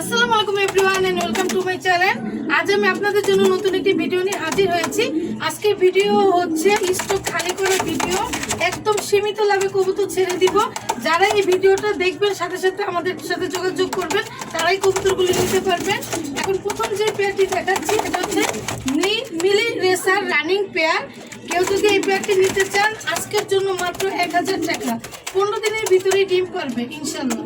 আসসালামু আলাইকুম everyone and welcome to my channel. আজ আমি আপনাদের জন্য নতুন একটি ভিডিও নিয়ে হাজির হয়েছি। আজকের ভিডিও হচ্ছে স্টক খালি করে ভিডিও। একদম সীমিত লাভে কবুতর ছেড়ে দিব। যারা এই ভিডিওটা দেখবেন, সাথে সাথে আমাদের সাথে যোগাযোগ করবেন, তারাই কবুতরগুলি নিতে পারবেন। এখন প্রথম যে পেয়ারটি দেখাচ্ছি, এটা হচ্ছে মিলি রেসার রানিং পেয়ার। কেউ যদি এই পেয়ারটি নিতে চান, আজকের জন্য মাত্র এক হাজার টাকা। পনেরো দিনের ভিতরেই ডিম করবে ইনশাল্লাহ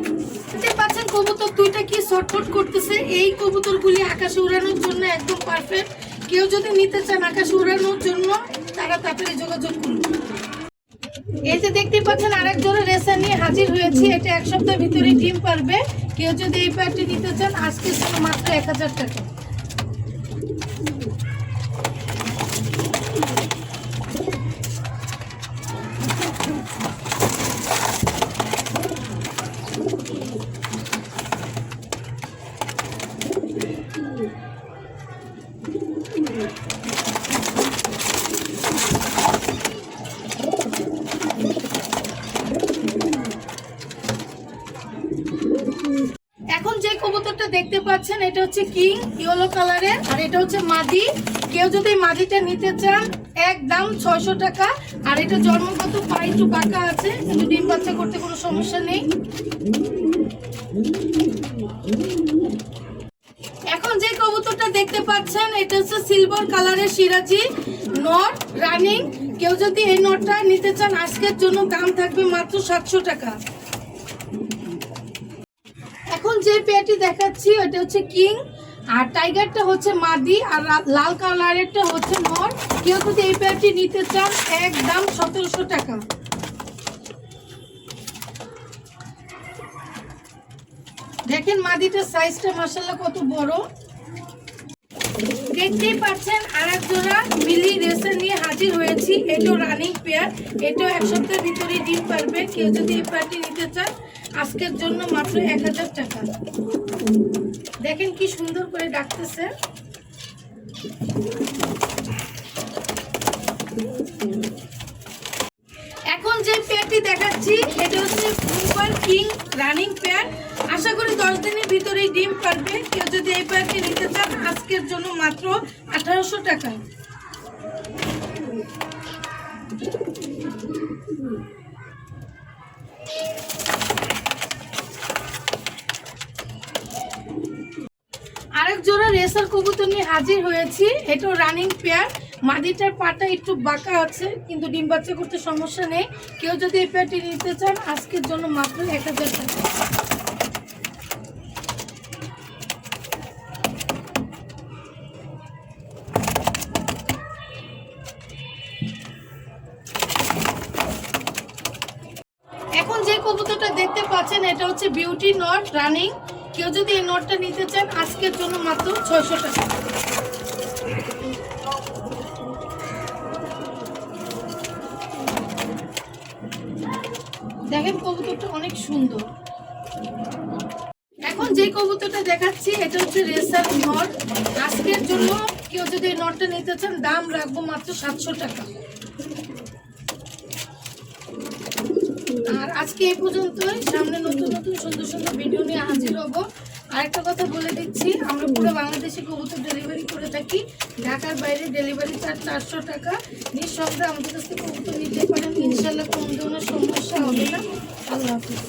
দেখতে পাচ্ছেন কবুতর দুইটা কি ছটফট করতেছে। এই কবুতরগুলি আকাশে উড়ানোর জন্য একদম পারফেক্ট কেউ যদি নিতে চান আকাশে উড়ানোর জন্য, তারা তাড়াতাড়ি যোগাযোগ করুন। এই যে দেখতে পাচ্ছেন আরেক জোড়া রেসা নিয়ে হাজির হয়েছি। এটা এক সপ্তাহের ভিতরে ডিম পারবে। কেউ যদি এই প্যাডটি নিতে চান, আজকে মাত্র এক হাজার টাকা এখন যে কবুতরটা দেখতে পাচ্ছেন, এটা হচ্ছে কিং, ইয়েলো কালারের, আর এটা হচ্ছে মাদি। কেউ যদি মাদিটা নিতে চান, একদম ছয়শো টাকা। আর এটা জন্মগত পা একটু পাকা আছে, কিন্তু ডিম বাচ্চা করতে কোনো সমস্যা নেই। এখন যে কবুতরটা দেখতে পাচ্ছেন, এটা হচ্ছে সিলভার কালারের সিরাজি। Not running. কেউ যদি এই নটটা নিতে চান, আজকের জন্য দাম থাকবে মাত্র সাতশো টাকা। যে পেয়ারটি দেখাচ্ছি ওটা হচ্ছে কিং। আর টাইগারটা হচ্ছে মাদি, আর লাল কালারেরটা হচ্ছে নর। কেউ যদি এই পেয়ারটি নিতে চান, একদম সতেরোশো টাকা। দেখেন মাদিটার সাইজটা মাসাল্লাহ কত বড়। দেখতেই পাচ্ছেন আর এক জোড়া মিলি রেসার নিয়ে হাজির হয়েছি। এটাও রানিং পেয়ার এটাও এক সপ্তাহের ভিতরে ডিম পারবে। কেউ যদি এই পেয়ারটি নিতে চান আজকের জন্য মাত্র এক হাজার টাকা। দেখেন কি সুন্দর করে ডাকতেছে। এখন যে পেয়ারটি দেখাচ্ছি, এটা হচ্ছে ফুটবল কিং রানিং পেয়ার আশা করি দশ দিনের ভিতরেই ডিম পারবে। কেউ যদি এই পেয়ারটি নিতে চান, আজকের জন্য মাত্র আঠারোশো টাকা। জোড়া রেসার কবুতর নিয়ে হাজির হয়েছি। এটাও রানিং পেয়ার মাদিটার পাটা একটু বাঁকা আছে, কিন্তু ডিম বাচ্চা করতে সমস্যা নেই। কেউ যদি এই পেয়ারটি নিতে চান, আজকের জন্য মাত্র এক হাজার টাকা। এখন যে কবুতরটা দেখতে পাচ্ছেন, এটা হচ্ছে বিউটি নট রানিং কেউ যদি এই নটটা নিতে চান, আজকের জন্য মাত্র ছয়শো টাকা। দেখেন কবুতরটা অনেক সুন্দর। এখন যে কবুতরটা দেখাচ্ছি, এটা হচ্ছে রেসার নট আজকের জন্য কেউ যদি এই নটটা নিতে চান, দাম রাখব মাত্র সাতশো টাকা। আর আজকে এই পর্যন্তই। সামনে নতুন নতুন, সুন্দর সুন্দর ভিডিও নিয়ে হাজির হব। আরেকটা কথা বলে দিচ্ছি, আমরা পুরো বাংলাদেশে কবুতর ডেলিভারি করে থাকি। ঢাকার বাইরে ডেলিভারি চার্জ চারশো টাকা। নিঃসন্দেহে আমাদের কাছ থেকে কবুতর নিতে পারেন। ইনশাল্লাহ কোনো ধরনের সমস্যা হবে না। আল্লাহ হাফিজ।